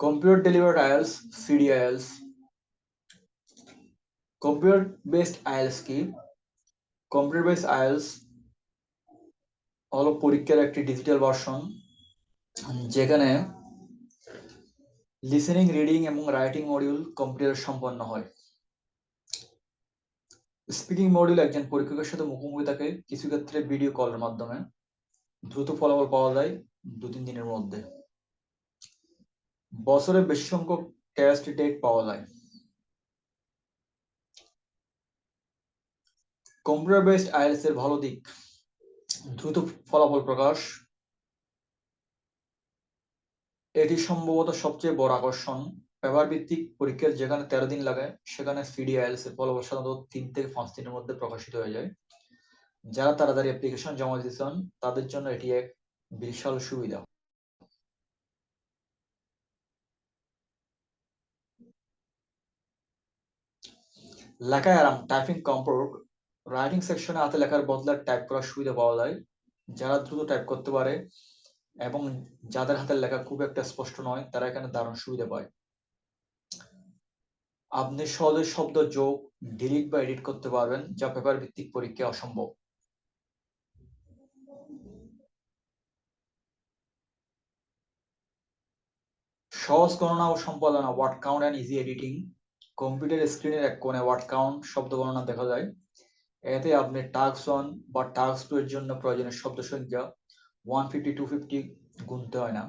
Computer delivered IELTS, CDIELTS. Computer based IELTS কি? Computer base IELTS হলো পরীক্ষার একটি ডিজিটাল ভার্সন যেখানে লিসেনিং রিডিং এবং রাইটিং মডিউল কম্পিউটারে সম্পন্ন হয়। স্পিকিং মডিউল একজন পরীক্ষকের সাথে মুখোমুখি থাকে কিছু ক্ষেত্রে ভিডিও কলের মাধ্যমে। দ্রুত ফলাফল পাওয়া যায় দু তিন দিনের মধ্যে। বছরে বেশি সংখ্যক টেস্ট ডেট পাওয়া যায়। কম্পিউটার বেসড আইএলস এর ভালো দিক। দ্রুত ফলাফল প্রকাশ। এটি সম্ভবত সবচেয়ে বড় আকর্ষণ। ব্যবহার ভিত্তিক পরীক্ষার যেখানে তেরো দিন লাগে, সেখানে সিডিআইএলস এর ফলাফল সাধারণত তিন থেকে পাঁচ দিনের মধ্যে প্রকাশিত হয়ে যায়। যারা তাড়াতাড়ি অ্যাপ্লিকেশন জমা দিচ্ছেন তাদের জন্য এটি এক বিশাল সুবিধা। লেখায় আরাম টাইপিং কম্পোর্ট রাইটিং সেকশনে হাতে লেখার বদলে টাইপ করার সুবিধা পাওয়া যায়। যারা দ্রুত টাইপ করতে পারে এবং যাদের হাতের লেখা খুব একটা স্পষ্ট নয়, তারা এখানে দারুণ সুবিধা পায়। আপনি সহজে শব্দ যোগ ডিলিট বা এডিট করতে পারবেন, যা পেপার ভিত্তিক পরীক্ষা অসম্ভব। সহজ গণনা ও সম্পাদনা word count and easy editing computer স্ক্রিনের এক কোণে ওয়ার্ড কাউন্ট শব্দ গণনা দেখা যায়। এতে আপনি টাস্ক ওয়ান বা টাস্ক টু এর জন্য প্রয়োজনীয় শব্দ সংখ্যা ওয়ান ফিফটি, টু ফিফটি গুনতে হয় না।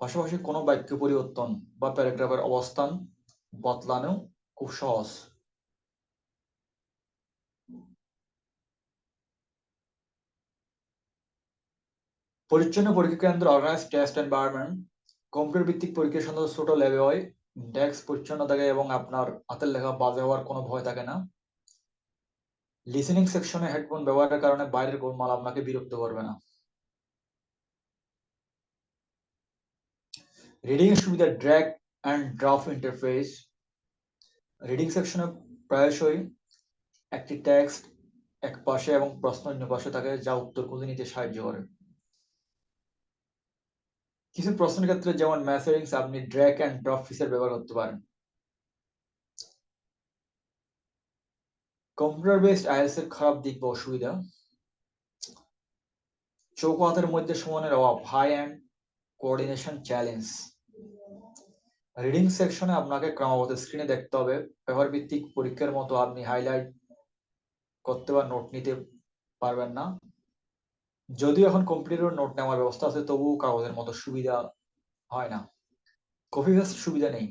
পাশাপাশি কোনো বাক্য পরিবর্তন বা প্যারাগ্রাফের অবস্থান বদলানো খুব সহজ। পরিচ্ছন্ন পরীক্ষা কেন্দ্র অর্গানাইজ টেস্ট এনভায়রনমেন্ট কম্পিউটার ভিত্তিক পরীক্ষা সাধারণত ছোট ল্যাবে হয়। ডেস্ক পরিচ্ছন্ন থাকে এবং আপনার হাতের লেখা বাজে হওয়ার কোনো ভয় থাকে না। লিসেনিং সেকশনে হেডফোন ব্যবহারের কারণে বাইরের গোলমাল আপনাকে বিরক্ত করবে না। রিডিং সুবিধা drag and drop interface reading সেকশনে প্রায়শই একটি টেক্সট এক পাশে এবং প্রশ্ন অন্য পাশে থাকে যা উত্তর খুঁজে নিতে সাহায্য করে। কিছু প্রশ্নের ক্ষেত্রে যেমন ম্যাসেরিংস আপনি ড্র্যাগ অ্যান্ড ড্রপ ফিচার ব্যবহার করতে পারেন। কম্পিউটার বেসড আইএলস এর খারাপ দিক বা অসুবিধা। চৌকো হাতের মধ্যে সমানের অভাব, eye hand coordination challenge. Reading সেকশনে আপনাকে ক্রমাগত স্ক্রিনে দেখতে হবে। পেপার ভিত্তিক পরীক্ষার মতো আপনি হাইলাইট করতে বা নোট নিতে পারবেন না। যদিও এখন কম্পিউটারের নোট নেওয়ার ব্যবস্থা আছে, তবুও কাগজের মতো সুবিধা হয় না। কপি পেস্ট সুবিধা নেই।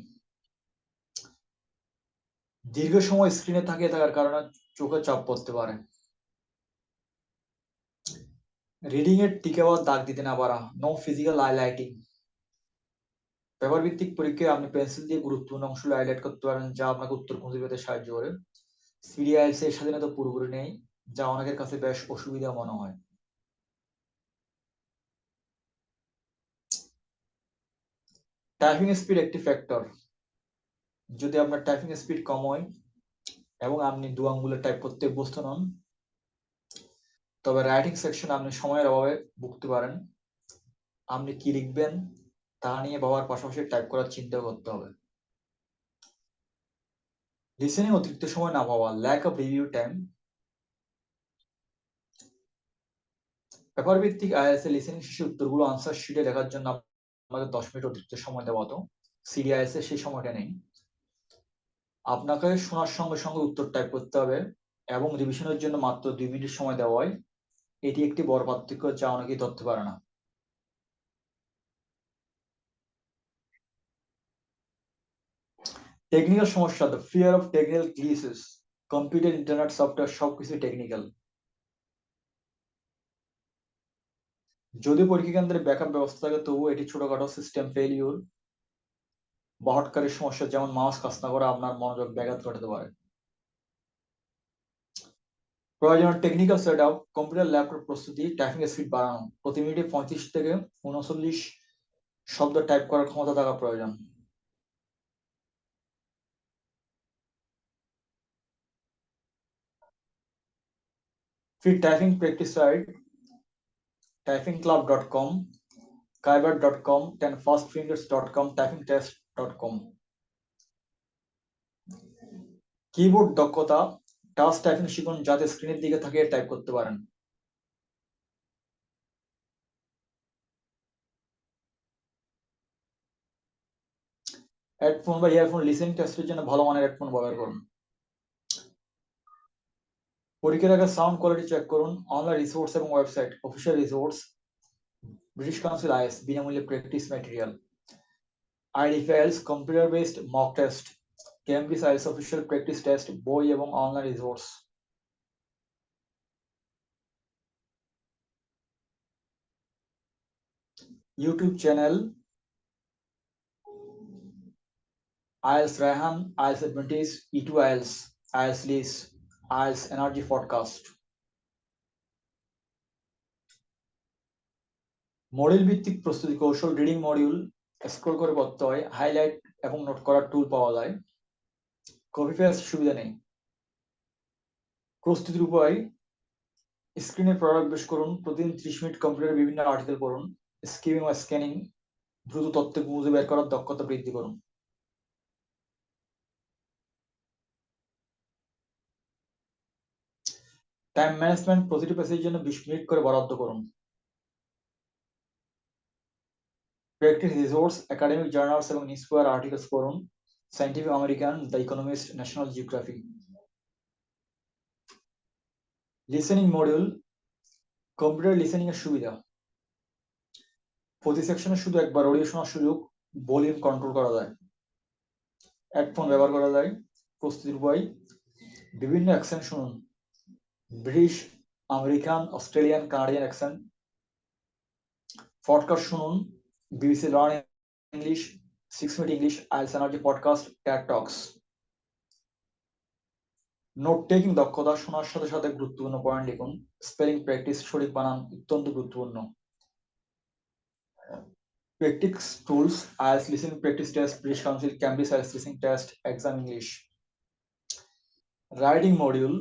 দীর্ঘ সময় স্ক্রিনে থাকিয়ে থাকার কারণে চোখে চাপ পড়তে পারে। রিডিং এর টিকে দাগ দিতে না পারা নো ফিজিক্যাল হাইলাইটিং পেপার ভিত্তিক পরীক্ষায় আপনি পেন্সিল দিয়ে গুরুত্বপূর্ণ অংশ হাইলাইট করতে পারেন, যা আপনাকে উত্তর খুঁজে পেতে সাহায্য করে। সিডিআইএলসি এর স্বাধীনতা পুরোপুরি নেই, যা অনেকের কাছে বেশ অসুবিধা মনে হয়। টাইপিং স্পিড একটি ফ্যাক্টর যদি আপনার টাইপিং স্পিড কম হয় এবং আপনি দু আঙ্গুলে টাইপ করতে অভ্যস্ত নন, তবে রাইটিং সেকশন আপনি সময়ের অভাবে ভুগতে পারেন। আপনি কি লিখবেন তা নিয়ে বাবার পাশাপাশি টাইপ করার চিন্তা করতে হবে। লিসেনিং অতিরিক্ত সময় না পাওয়া lack of review time paper ভিত্তিক আইএসএ লিসেনিং শেষে উত্তরগুলো আনসার শিটে লেখার জন্য আপনাকে দশ মিনিট অতিরিক্ত সময় দেওয়া সিডিআইএস এ সেই সময়টা নেই। আপনাকে শোনার সঙ্গে সঙ্গে উত্তর টাইপ করতে হবে এবং রিভিশনের জন্য মাত্র দুই মিনিট সময় দেওয়া হয়। এটি একটি বড় পার্থক্য যা অনেকেই ধরতে পারে না। টেকনিক্যাল সমস্যা the fear of technical glitches computer internet software সবকিছু টেকনিক্যাল যদি পরীক্ষা কেন্দ্রে ব্যাকআপ ব্যবস্থা থাকে, তবুও এটি ছোটখাটো সিস্টেম ফেলিউর বা হটকারী সমস্যা, যেমন মাউস কাজ না করা আপনার মনোযোগ ব্যাঘাত ঘটাতে পারে। প্রয়োজন technical set up computer laptop প্রস্তুতি টাইপিং স্পিড বাড়ানো, প্রতি মিনিটে পঁয়ত্রিশ থেকে উনচল্লিশ শব্দ টাইপ করার ক্ষমতা থাকা প্রয়োজন। Free typing practice site dot com skybird.com, 10fastfingers.com, typingtest.com. Keyboard দক্ষতা টাচ টাইপিং শিখুন যাতে স্ক্রিনের দিকে থাকে টাইপ করতে পারেন হেডফোন বা ইয়ারফোন লিসেনিং টেস্টের জন্য ভালো মানের হেডফোন ব্যবহার করুন পরীক্ষার আগে সাউন্ড কোয়ালিটি চেক করুন। অনলাইন রিসোর্স এবং website official resource British Council is বিনামূল্যে practice material ID files computer based mock test Cambridge is official practice test বই এবং online resource YouTube channel IELTS Raihan IELTS advantage E two IELTS IELTS Liz IELTS energy podcast model ভিত্তিক প্রস্তুতি কৌশল reading module scroll করে পড়তে হয় highlight এবং note করার টুল পাওয়া যায়। কপি পেস্ট সুবিধা নেই। প্রস্তুতির উপায় স্ক্রিনে প্রোডাক্ট বেশ করুন, প্রতিদিন ত্রিশ মিনিট কম্পিউটারে বিভিন্ন আর্টিকেল পড়ুন স্কিমিং বা স্ক্যানিং দ্রুত তথ্য খুঁজে বের করার দক্ষতা বৃদ্ধি করুন। টাইম ম্যানেজমেন্ট প্রতিটি পেজের জন্য বিশ মিনিট করে বরাদ্দ করুন। প্র্যাকটিস রিসোর্স একাডেমিক জার্নালস এবং নিউজপেপার আর্টিকেলস পড়ুন। Scientific American the Economist National Geography listening module computer listening এর সুবিধা। প্রতি সেকশনে শুধু একবার অডিও শোনার সুযোগ ভলিউম কন্ট্রোল করা যায়। হেডফোন ব্যবহার করা যায়, প্রস্তুতির উপায়। বিভিন্ন অ্যাকসেন্ট শুনুন। British, American, Australian, Canadian accent podcast শুনুন, BBC learn English, six minute English IELTS energy podcast TED talks. Note taking দক্ষতা শোনার সাথে সাথে গুরুত্বপূর্ণ পয়েন্ট লিখুন। স্পেলিং প্র্যাকটিস সঠিক বানান অত্যন্ত গুরুত্বপূর্ণ। Practice tools IELTS listening practice test British Council Cambridge IELTS listening test exam English writing module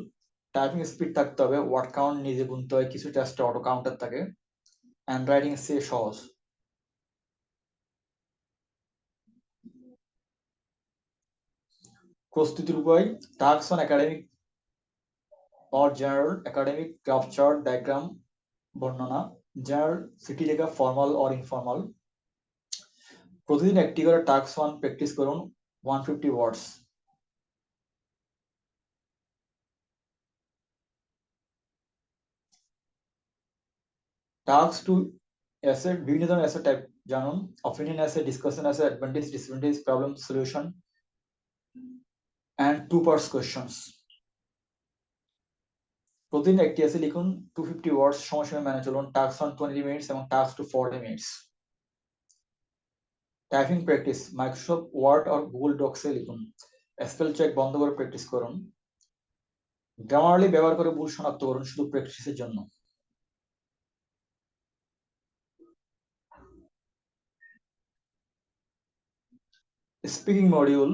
typing speed থাকতে হবে ওয়ার্ড কাউন্ট নিজে গুনতে হয় কিছু টেস্টে অটো কাউন্টার থাকে হ্যান্ড রাইটিং সে সহজ। প্রস্তুতির উপায় task one academic or general academic graph chart diagram বর্ণনা জেনারেল সিটি লেখা ফর্মাল অর ইনফর্মাল প্রতিদিন একটি করে টাস্ক ওয়ান প্র্যাকটিস করুন one fifty words task two essay বিভিন্ন ধরনের অ্যাসেট টাইপ জানুন opinion essay discussion essay advantage disadvantage problem solution and two parts questions প্রতিদিন একটি আছে লিখুন টু ফিফটি ওয়ার্ডস সময় সময় মেনে চলুন টাস্ক অন টোয়েন্টি মিনিটস এবং task two forty minutes typing practice Microsoft Word আর গুগল ডক্সে লিখুন স্পেল চেক বন্ধ করে প্র্যাকটিস করুন গ্রামারলি ব্যবহার করে ভুল শনাক্ত করুন, শুধু প্র্যাকটিসের জন্য। স্পিকিং মডিউল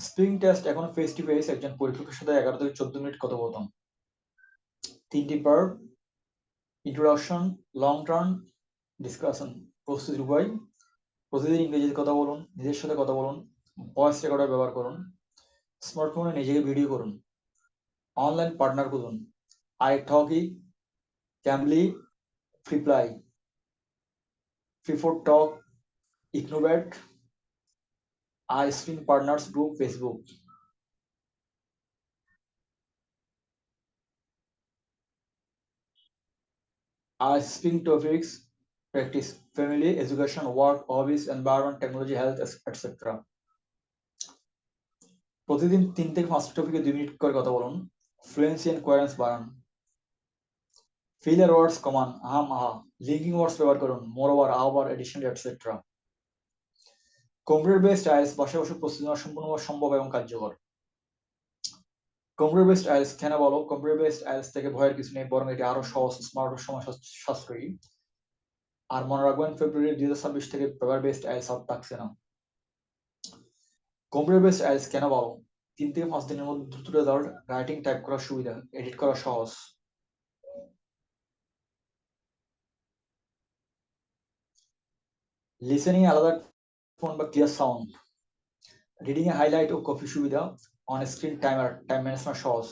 স্পিকিং টেস্ট এখন ফেস টু ফেস একজন পরীক্ষকের সাথে এগারো থেকে চোদ্দ মিনিট কথোপকথন তিনটি part introduction long term discussion প্রস্তুতির উপায়। প্রতিদিন ইংরেজিতে কথা বলুন, নিজের সাথে কথা বলুন ভয়েস রেকর্ডার ব্যবহার করুন স্মার্টফোনে নিজেকে ভিডিও করুন অনলাইন পার্টনার খুঁজুন আই টকি ক্যামলি ফ্রিপ্লাই ফ্রিফোর টক ইকনোব্যাট আই string partners group Facebook I speak topics, practice family, education, work, hobbies, environment, technology, health, etc. প্রতিদিন তিন থেকে পাঁচটা টপিকে দুই মিনিট করে কথা বলুন। ফ্লুয়েন্সি এন্ড কোয়ারেন্স বাড়ান। ফিলার ওয়ার্ডস কমান আহা। লিঙ্কিং ওয়ার্ডস ব্যবহার করুন moreover however addition etcetera computer based IELTS বসে বসে প্রস্তুতি নেওয়া সম্পূর্ণভাবে সম্ভব এবং কার্যকর। কম্পিউটার বেসড আইএলস কেন বলো? কম্পিউটার বেসড আইএলস থেকে ভয়ের কিছু নেই, বরং এটি আরও সহজ, স্মার্ট সময় সাশ্রয়ী আর মনে রাখবেন, ফেব্রুয়ারি দুই হাজার ছাব্বিশ থেকে পেপার বেসড আইএলস আর থাকছে না। কম্পিউটার বেসড আইএলস কেন বলো? তিন থেকে পাঁচ দিনের মধ্যে দ্রুত রেজাল্ট রাইটিং টাইপ করার সুবিধা এডিট করা সহজ। লিসেনিং আলাদা ফোন বা ক্লিয়ার সাউন্ড রিডিং এ হাইলাইট ও কপি সুবিধা on screen timer time management সহজ.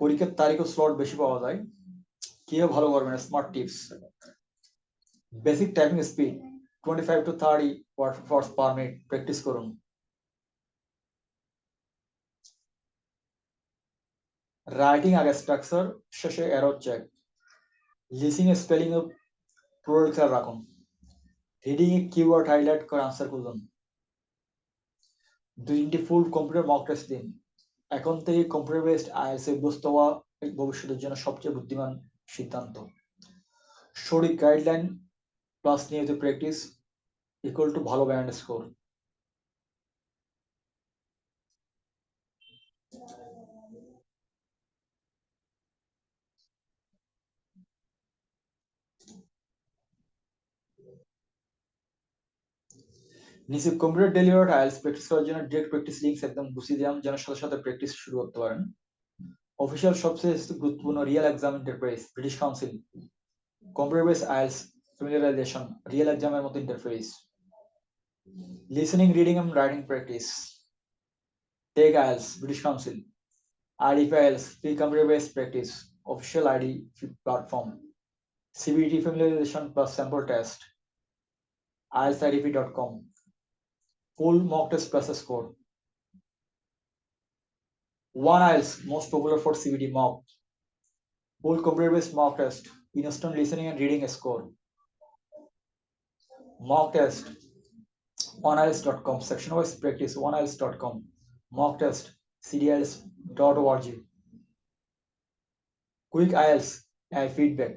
পরীক্ষার তারিখ ও স্লট বেশি পাওয়া যায়। কীভাবে ভালো করবেন smart tips basic typing speed twenty five to thirty words per minute practice করুন। রাইটিং আগে স্ট্রাকচার শেষে এরর চেক লিসিং স্পেলিং ও রাখুন। রিডিং এ কিওয়ার্ড হাইলাইট করে আনসার দুই তিনটি ফুল কম্পিউটার মক টেস্ট দিন। এখন থেকে কম্পিউটার বেসড আইএলস অভ্যস্ত হওয়া ভবিষ্যতের জন্য সবচেয়ে বুদ্ধিমান সিদ্ধান্ত। সঠিক গাইডলাইন প্লাস নিয়মিত প্র্যাকটিস ইকুয়াল টু ভালো ব্যান্ড স্কোর নিচে কম্পিউটার ডেলিভার্ড আইএলস প্র্যাকটিস করার জন্য ডিরেক্ট প্র্যাকটিস লিঙ্কস একদম বুঝিয়ে দিলাম, যেন সাথে সাথে প্র্যাকটিস শুরু করতে পারেন। অফিসিয়াল সবচেয়ে গুরুত্বপূর্ণ real exam enterprise British Council computer base IELTS familiarization real এক্সামের মতো interface listening reading and writing practice take IELTS British Council IDP IELTS, free computer based practice, official ID plus CBT test plus IDP dot IELTSIDP.com full mock test plus a score. One IELTS most popular for CBT mock. Full computer based mock test instant listening and reading a score. Mock test oneiles.com section wise practice oneiles.com mock test cdls.org quick IELTS and feedback